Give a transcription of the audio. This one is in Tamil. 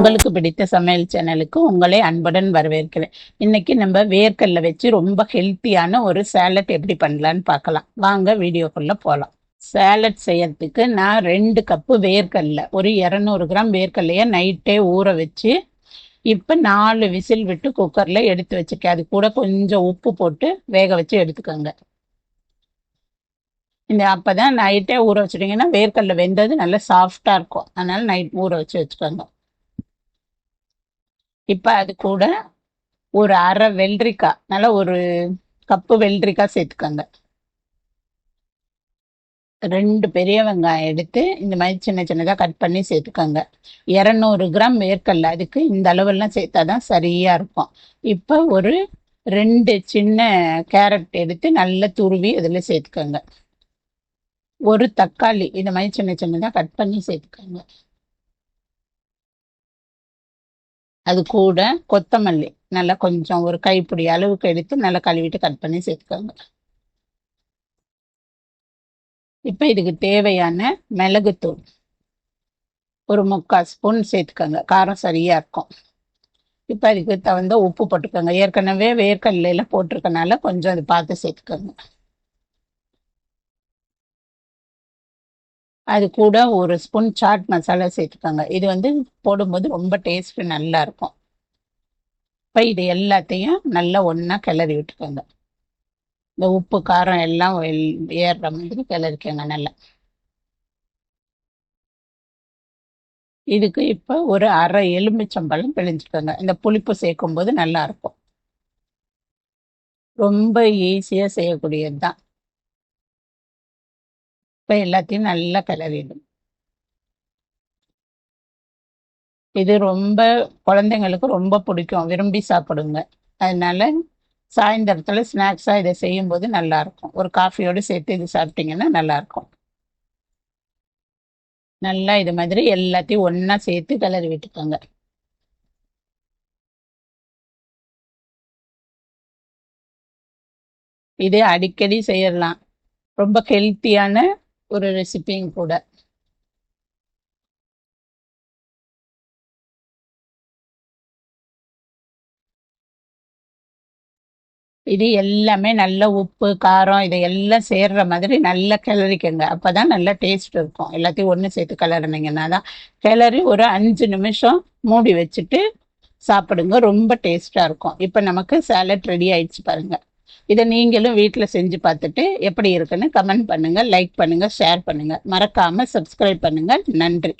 உங்களுக்கு பிடித்த சமையல் சேனலுக்கு உங்களை அன்புடன் வரவேற்கிறேன். இன்னைக்கு நம்ம வேர்க்கல்ல வச்சு ரொம்ப ஹெல்த்தியான ஒரு சேலட் எப்படி பண்ணலான்னு பார்க்கலாம். வாங்க வீடியோக்குள்ள போகலாம் சேலட் செய்யறதுக்கு நான் ரெண்டு கப்பு வேர்க்கல்ல ஒரு இரநூறு கிராம் வேர்க்கல்லைய நைட்டே ஊற வச்சு இப்போ நாலு விசில் விட்டு குக்கரில் எடுத்து வச்சிருக்கேன் அது கூட கொஞ்சம் உப்பு போட்டு வேக வச்சு எடுத்துக்கோங்க. இந்த அப்போ தான் நைட்டே ஊற வச்சுட்டிங்கன்னா வேர்க்கடல வெந்தது நல்லா சாஃப்டாக இருக்கும். அதனால் நைட் ஊற வச்சு வச்சுக்கோங்க. இப்போ அது கூட ஒரு அரை வெள்ளரிக்காய் நல்லா ஒரு கப்பு வெள்ளரிக்காய் சேர்த்துக்கோங்க. ரெண்டு பெரிய வெங்காயம் எடுத்து இந்த மாதிரி சின்ன சின்னதாக கட் பண்ணி சேர்த்துக்கோங்க. இரநூறு கிராம் வேர்க்கல்ல அதுக்கு இந்த அளவெல்லாம் சேர்த்தா தான் சரியாக இருக்கும். இப்போ ஒரு ரெண்டு சின்ன கேரட் எடுத்து நல்லா துருவி அதில் சேர்த்துக்கோங்க. ஒரு தக்காளி இந்த மாதிரி சின்ன சின்னதாக கட் பண்ணி சேர்த்துக்கோங்க. அது கூட கொத்தமல்லி. நல்லா கொஞ்சம் ஒரு கைப்பிடி அளவுக்கு எடுத்து நல்லா கழுவிட்டு கட் பண்ணி சேர்த்துக்கோங்க. இப்போ இதுக்கு தேவையான மிளகுத்தூள் ஒரு முக்கால் ஸ்பூன் சேர்த்துக்கோங்க. காரம் சரியாக இருக்கும். இப்போ அதுக்கு தகுந்த உப்பு போட்டுக்கோங்க. ஏற்கனவே வேர்க்கடலையில போட்டிருக்கனால கொஞ்சம் அது பார்த்து சேர்த்துக்கோங்க. அது கூட ஒரு ஸ்பூன் சாட் மசாலா சேர்த்துக்கோங்க. இது வந்து போடும்போது ரொம்ப டேஸ்ட் நல்லா இருக்கும் இப்போ இது எல்லாத்தையும் நல்லா ஒன்றா கிளறி விட்டுக்கோங்க. இந்த உப்பு காரம் எல்லாம் ஏறுற மாதிரி கிளறிக்கோங்க நல்லா. இதுக்கு இப்போ ஒரு அரை எலுமிச்சம்பழம் பிழிஞ்சுக்கோங்க. இந்த புளிப்பு சேர்க்கும் போது நல்லா இருக்கும் ரொம்ப ஈஸியாக செய்யக்கூடியது தான் இப்போ எல்லாத்தையும் நல்லா கலரிடும் இது ரொம்ப குழந்தைங்களுக்கு ரொம்ப பிடிக்கும். விரும்பி சாப்பிடுங்க. அதனால சாயந்தரத்தில் ஸ்நாக்ஸாக இதை செய்யும்போது நல்லாயிருக்கும் ஒரு காஃபியோடு சேர்த்து இது சாப்பிட்டீங்கன்னா நல்லாயிருக்கும் நல்லா இது மாதிரி எல்லாத்தையும் ஒன்றா சேர்த்து கிளறி விட்டுக்கோங்க. இது அடிக்கடி செய்யலாம். ரொம்ப ஹெல்த்தியான ஒரு ரெசிபியும் கூட. இது எல்லாமே நல்ல உப்பு காரம் இதை எல்லாம் சேர்ற மாதிரி நல்லா கிளறிக்கங்க. அப்போதான் நல்ல டேஸ்ட் இருக்கும். எல்லாத்தையும் ஒன்று சேர்த்து கிளறினீங்கன்னா தான் கிளறி ஒரு அஞ்சு நிமிஷம் மூடி வச்சுட்டு சாப்பிடுங்க. ரொம்ப டேஸ்ட்டாக இருக்கும். இப்போ நமக்கு சேலட் ரெடி ஆயிடுச்சு பாருங்கள் இதை நீங்களும் வீட்டில் செஞ்சு பார்த்துட்டு எப்படி இருக்குன்னு கமெண்ட் பண்ணுங்கள் லைக் பண்ணுங்கள் ஷேர் பண்ணுங்கள் மறக்காமல் சப்ஸ்கிரைப் பண்ணுங்கள் நன்றி.